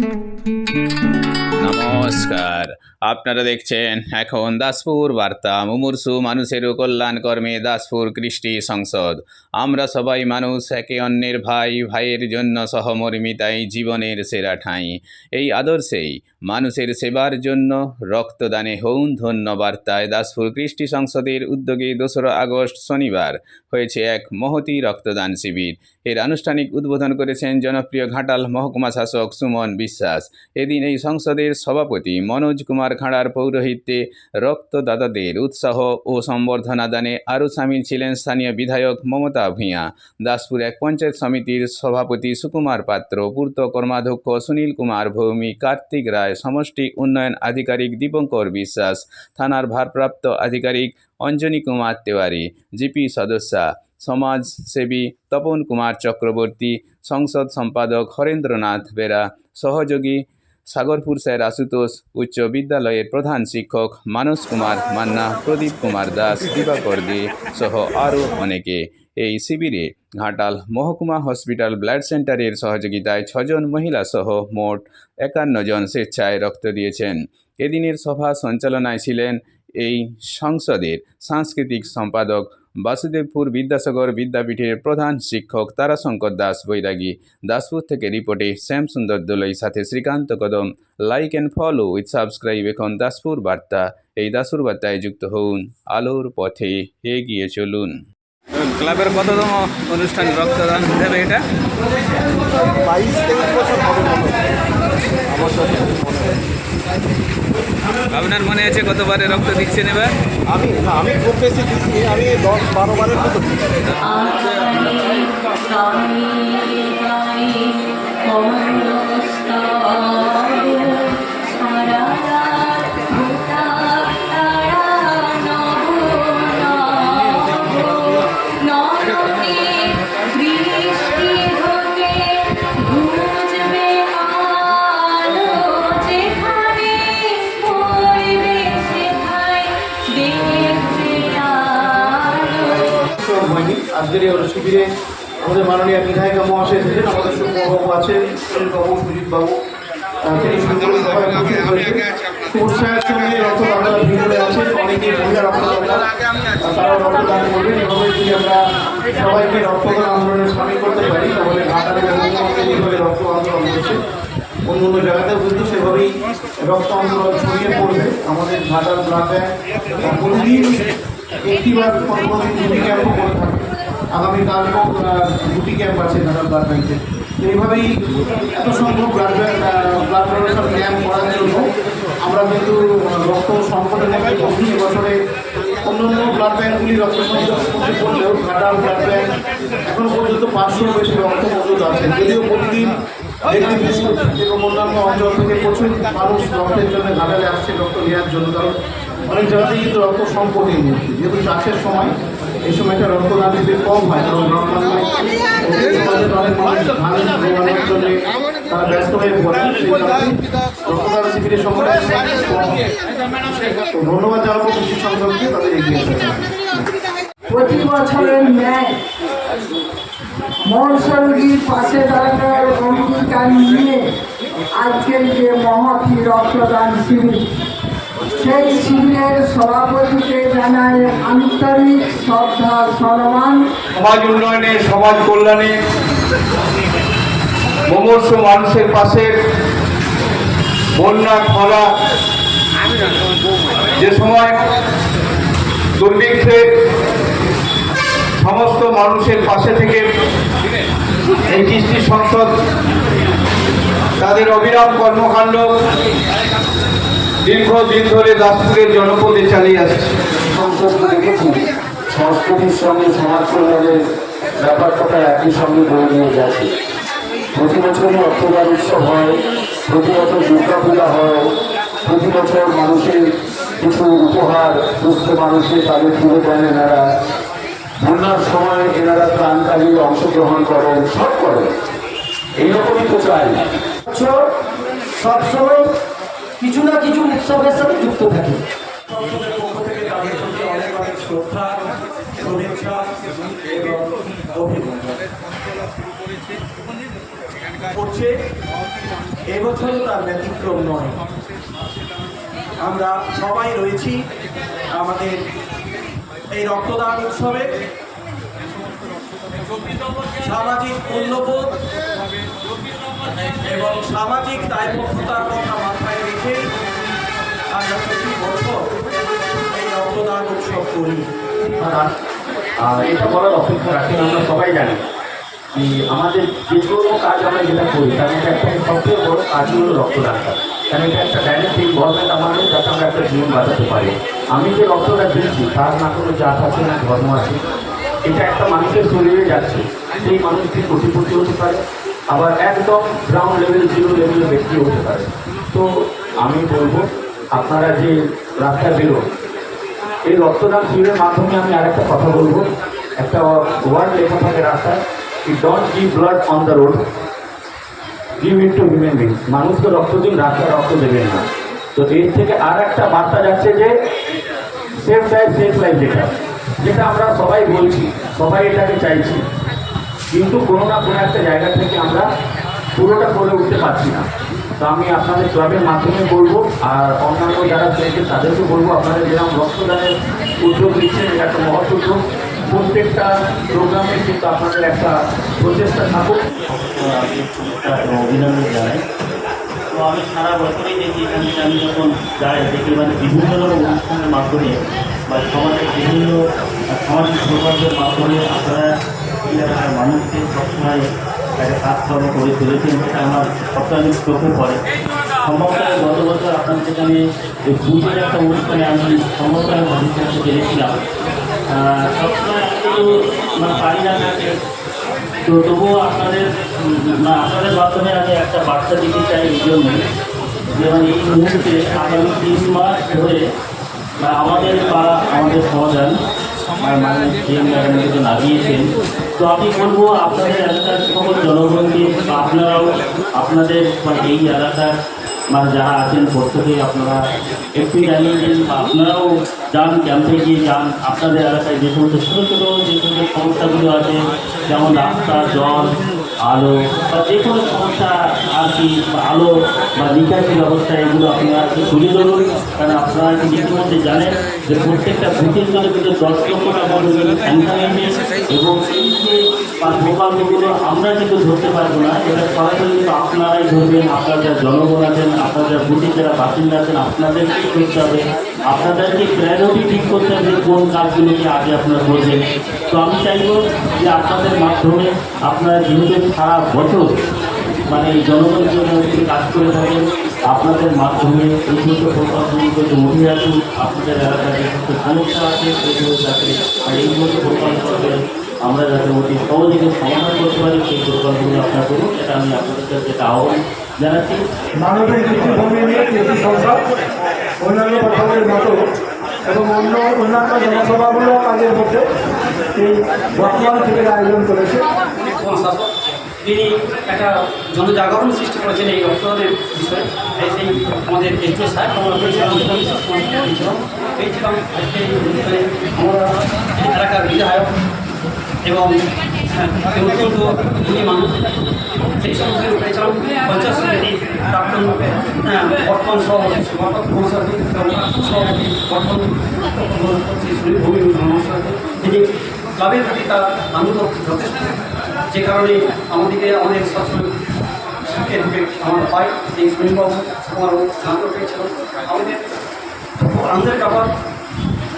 thank you নমস্কার। আপনারা দেখছেন এখন দাসপুর বার্তা। মুমূর্ষু মানুষের কল্যাণ কর্মে দাসপুর কৃষ্টি সংসদ। আমরা সবাই মানুষ, একে অন্যের ভাই, ভাইয়ের জন্য সহমর্মিতাই জীবনের সেরা ঠাঁই। এই আদর্শেই মানুষের সেবার জন্য রক্তদানে হউন ধন্য বার্তায় দাসপুর কৃষ্টি সংসদের উদ্যোগে দোসরা আগস্ট শনিবার হয়েছে এক মহতি রক্তদান শিবির। এর আনুষ্ঠানিক উদ্বোধন করেছেন জনপ্রিয় ঘাটাল মহকুমা শাসক সুমন বিশ্বাস। এদিন এই সংসদের সভাপতি মনোজ কুমার খাঁড়ার পৌরোহিত্যে রক্তদাতাদের উৎসাহ ও সম্বর্ধনা দানে আরও সামিল ছিলেন স্থানীয় বিধায়ক মমতা ভূঁইয়া। দাসপুর এক পঞ্চায়েত সমিতির সভাপতি সুকুমার পাত্র, পূর্ত কর্মাধ্যক্ষ সুনীল কুমার, ভৌমি কার্তিক রায়, সমষ্টি উন্নয়ন আধিকারিক দীপঙ্কর বিশ্বাস, থানার ভারপ্রাপ্ত আধিকারিক অঞ্জনী কুমার তেওয়ারি, জিপি সদস্যা, সমাজসেবী তপন কুমার চক্রবর্তী, সংসদ সম্পাদক হরেন্দ্রনাথ বেরা, সহযোগী সাগরপুর স্যার আশুতোষ উচ্চ বিদ্যালয়ের প্রধান শিক্ষক মানস কুমার মান্না, প্রদীপ কুমার দাস, দিবাকর দে সহ আরও অনেকে। এই শিবিরে ঘাটাল মহকুমা হসপিটাল ব্লাড সেন্টারের সহযোগিতায় ছজন মহিলা সহ মোট একান্ন জন স্বেচ্ছায় রক্ত দিয়েছেন। এদিনের সভা সঞ্চালনায় ছিলেন এই সংসদের সাংস্কৃতিক সম্পাদক বাসুদেবপুর বিদ্যাসাগর বিদ্যাপীঠের প্রধান শিক্ষক তারাশঙ্কর দাস বৈরাগী। দাসপুর থেকে রিপোর্টে শ্যাম সুন্দর দোলই সাথে Srikanta Kadam. Like and follow with subscribe এখন দাসপুর বার্তা। এই দাসপুর বার্তায় যুক্ত হন আলোর পথে এগিয়ে চলুন। ক্লাবের কততম অনুষ্ঠান? রক্তদান হিসাবে এটা? বাইশ তেইশ বছর হবে। আমার সাথে। আপনার মনে আছে কতবারে রক্ত দিচ্ছেন এবার আমি আমি খুব বেশি দিচ্ছি আমি দশ বারো বারের মতো দিচ্ছি আজকের এই শিবিরে। আমাদের মাননীয় বিধায়িকা মহাশয় এসেছেন, আমাদের সুব্রবাবু আছেন সুনীলবাবু রক্তদাতা তারা রক্তদান করবেন যদি আমরা সবাইকে রক্তদান করতে পারি রক্ত আন্দোলন অন্য সেভাবেই রক্ত আন্দোলন ছড়িয়ে পড়বে। আমাদের বা কোনো দিন করে থাকে। আগামীকালকেও আহ, দুটি ক্যাম্প আছে ঘাটাল ব্লাড ব্যাংকে তো এইভাবেই এত সংখ্যক blood bank blood donation camp করার জন্য আমরা কিন্তু রক্ত সংকটের মধ্যে পড়ছি এবছরে অন্য অন্য ব্লাড ব্যাঙ্কগুলি রক্ত সংকট মধ্যে পড়লেও ঘাটাল ব্লাড ব্যাংক এখনও পর্যন্ত পাঁচশোর বেশি রক্ত মজুদ আছে। যদিও প্রতিদিন মেদিনীপুর এবং অন্যান্য অঞ্চল থেকে প্রচুর মানুষ রক্তের জন্য ঘাটালে আসছে রক্ত নেওয়ার জন্য। কারণ অনেক জায়গাতেই কিন্তু রক্ত সংকট এই মুহূর্তে যেহেতু চাষের সময় এই সময়টা রক্তদান কম হয়, কারণ তারা ব্যস্ত হয়ে রক্তদান শিবিরের। তো ধন্যবাদ জানাব কৃষি তাদের এগিয়ে প্রতি বছরের ন্যায় মৎস্যরোগীর পাশে দাঁড়ানোর অঙ্গীকার নিয়ে আজকের যে রক্তদান শিবির সেই শিবিরের সভাপতিকে জানায় আন্তরিক শ্রদ্ধা সম্মান। সমাজ উন্নয়নে, সমাজ কল্যাণে, মুমূর্ষ মানুষের পাশে বন্যা, খরা, যে সময় দুর্ভিক্ষে সমস্ত মানুষের পাশে থেকে এই কৃষ্টি সংসদ, তাদের অবিরাম কর্মকাণ্ড দীর্ঘদিন ধরে দাসপুরের জনপদে চালিয়ে আসছে। সংসদকে দেখেছি সংস্কৃতির সঙ্গে সমাজ কল্যাণের ব্যাপারটা একই সঙ্গে বয়ে নিয়ে গেছে প্রতি বছরই রক্তদান উৎসব হয় প্রতি বছর দুর্গা পূজা হয় প্রতি বছর মানুষের কিছু উপহার দুস্থ মানুষকে তাদের তুলে দেন এনারা। বন্যার সময় এনারা ত্রাণ কাজে অংশগ্রহণ করেন সব করেন। এইরকমই তো চাই। সবসময় কিছু না কিছু উৎসবের সাথে যুক্ত থাকে। করছে, এবছরও তার ব্যতিক্রম নয়। আমরা সবাই রয়েছি আমাদের এই রক্তদান উৎসবে। সামাজিক মূল্যবোধ এবং সামাজিক দায়বদ্ধতার কথা মাথায় রেখে আমরা প্রতি বছর এই রক্তদান এটা বলার অপেক্ষা রাখেন, আমরা সবাই জানি যে আমাদের যে কোনো কাজ আমরা যেটা করি, তার মধ্যে একটা সবচেয়ে বড় কাজ হলো রক্তদান করা। কারণ এটা একটা ডাইরেক্ট ইনভলভমেন্ট আমাদের, যাতে আমরা একটা জীবন বাঁচাতে পারি। আমি যে রক্তটা দিচ্ছি তার না কোনো জাত আছে না ধর্ম আছে। এটা একটা মানুষের শরীরে যাচ্ছে। সেই মানুষটি কোটিপতি হতে পারে, আবার একদম গ্রাউন্ড লেভেল জিরো লেভেলের ব্যক্তি হতে পারে। তো আমি বলব, আপনারা যে রাস্তায় বেরোন এই রক্তদান শিবিরের মাধ্যমে আমি আরেকটা কথা বলব। একটা ওয়ার্ড লেখা থাকে রাস্তায় কি don't give blood on the road give it to human being মানুষকে রক্ত দিন, রাস্তায় রক্ত দেবেন না। তো এর থেকে আর একটা বার্তা যাচ্ছে যে সেফ লাইফ সেফ লাইফ যেটা যেটা আমরা সবাই বলছি, সবাই এটাকে চাইছি। কিন্তু কোনো না কোনো একটা জায়গা থেকে আমরা পুরোটা করে উঠতে পারছি না। তো আমি আপনাদের ক্লাবের মাধ্যমে বলব, আর অন্যান্য যারা চাইছে তাদেরকে বলব, আপনারা যেরকম রক্তদানের উদ্যোগ নিচ্ছেন, এটা একটা মহৎ উদ্যোগ। প্রত্যেকটা প্রোগ্রামে কিন্তু আপনাদের একটা প্রচেষ্টা থাকুক। অভিনন্দন জানাই তো আমি সারা বছরই দেখি এখান আমি যখন যাই, দেখি মানে বিভিন্ন রকম অনুষ্ঠানের মাধ্যমে বা সমাজের বিভিন্ন, সামাজিক প্রকল্পের মাধ্যমে আপনারা এলাকার মানুষকে সবসময় একটা কাজকর্ম করে তুলেছেন সেটা আমার সবসময় চোখে পড়ে। সম্ভবত গত বছর আপনাদের এখানে এই পুজোর একটা অনুষ্ঠানে আমি সম্ভবত আমি মানুষের পেরেছিলাম সবসময় মানে না থাকে। তো তবুও আপনাদের আপনাদের মাধ্যমে আমি একটা বার্তা দিতে চাই এই জন্য যে মানে এই মুহূর্তে আগামী তিন মাস ধরে বা আমাদের পাড়া, আমাদের সমাধান আমার মানে যে ম্যাডামকে লাগিয়েছেন তো আমি বলব আপনাদের এলাকার সকল জনগণকে বা আপনারাও আপনাদের মানে এই এলাকার মানে যারা আছেন প্রত্যেকেই আপনারা একটু জানিয়ে দিন বা আপনারাও যান ক্যাম্পে গিয়ে যান আপনাদের এলাকায় যে সমস্ত ছোটো ছোটো যে সমস্ত সমস্যাগুলো আছে যেমন রাস্তা জল আলো বা যে কোনো সমস্যা আর কি আলো বা নিকাশি ব্যবস্থা এগুলো আপনারা একটু তুলে ধরুন। কারণ আপনারা কিন্তু ইতিমধ্যে জানেন যে প্রত্যেকটা বুথের জন্য কিন্তু দশ লক্ষ টাকা স্যাংশন হয়েছে এবং এই যে প্রকল্পগুলো আমরা কিন্তু ধরতে পারব না, এটা সরাসরি কিন্তু আপনারাই ধরবেন, আপনারা যারা জনগণ আছেন, আপনারা যারা বুথের যারা বাসিন্দা আছেন আপনাদেরকেই করতে হবে। আপনাদেরকে প্রায়োরিটি ঠিক করতে হবে কোন কাজগুলোকে আগে আপনারা করবেন। তো আমি চাইব যে আপনাদের মাধ্যমে আপনারা যেহেতু সারা বছর মানে এই জনগণের জন্য কাজ করে থাকেন। আপনাদের মাধ্যমে এই সমস্ত প্রকল্পগুলোকে একটু উঠিয়ে রাখুন আপনাদের এলাকায় যে সমস্ত সমস্যা আছে সেগুলো যাতে আর এই সমস্ত প্রকল্পকে আমরা যাতে অতি সহজে সমাধান করতে পারি, সেই প্রকল্পগুলো আপনারা করুন। এটা আমি আপনাদের কাছে একটা আহ্বান জানাচ্ছি। অন্যান্য প্রকল্পের মতো এবং অন্য অন্যান্য জনসভামূলক কাজের মধ্যে এই বর্তমান থেকে আয়োজন করেছে। তিনি একটা জনজাগরণ সৃষ্টি করেছেন এই রক্তদানের বিষয়ে। এই সেই আমাদের এইচও সাহেব আমরা পেয়েছিলাম পেয়েছিলাম আজকে এই অনুষ্ঠানে আমরা এলাকার বিধায়ক এবং হ্যাঁ, অত্যন্ত ধনী মানুষ। সেই সমস্ত পেয়েছিলাম পঞ্চাশ সমিতি প্রাক্তন হ্যাঁ, বর্তমান সভাপতি বর্তমান সভাপতি বর্তমান ভূমি তিনি ক্লাবের প্রতি তার আনন্দ যথেষ্ট। যে কারণে আমাদেরকে আমাদের সবসময় সুখে দুঃখে আমরা পাই এই সুনীলবাবু আমার আনন্দ পেয়েছিল আমাদের আনন্দের ব্যাপার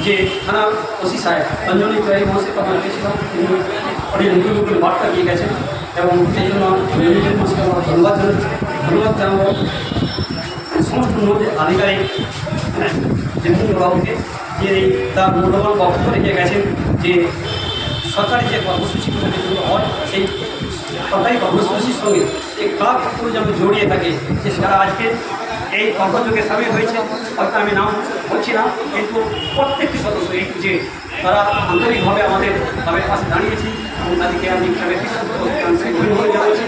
যে থানা ওসি সাহেব অঞ্জলি জয় মহাশয়কে আমরা পেয়েছিলাম তিনি অনেক নতুন নতুন বার্তা দিয়ে গেছেন এবং সেই জন্য জয় মহাশয়কে আমরা ধন্যবাদ ধন্যবাদ জানাব সমস্ত নদী আধিকারিক হ্যাঁ, যে বাবুকে যে তার মূল্যবান বক্তব্য রেখে গেছেন যে সরকারি যে কর্মসূচি যেগুলো হয়, সেই সরকারি কর্মসূচির সঙ্গে এই ক্লাব পক্ষগুলো যেন জড়িয়ে থাকে, যে সারা আজকে এই কর্মযোগে সামিল হয়েছে। হয়তো আমি নাম বলছি না, কিন্তু প্রত্যেকটি সদস্য এই যে তারা আন্তরিকভাবে আমাদের তাদের পাশে দাঁড়িয়েছে এবং তাদেরকে আমি জানাচ্ছি।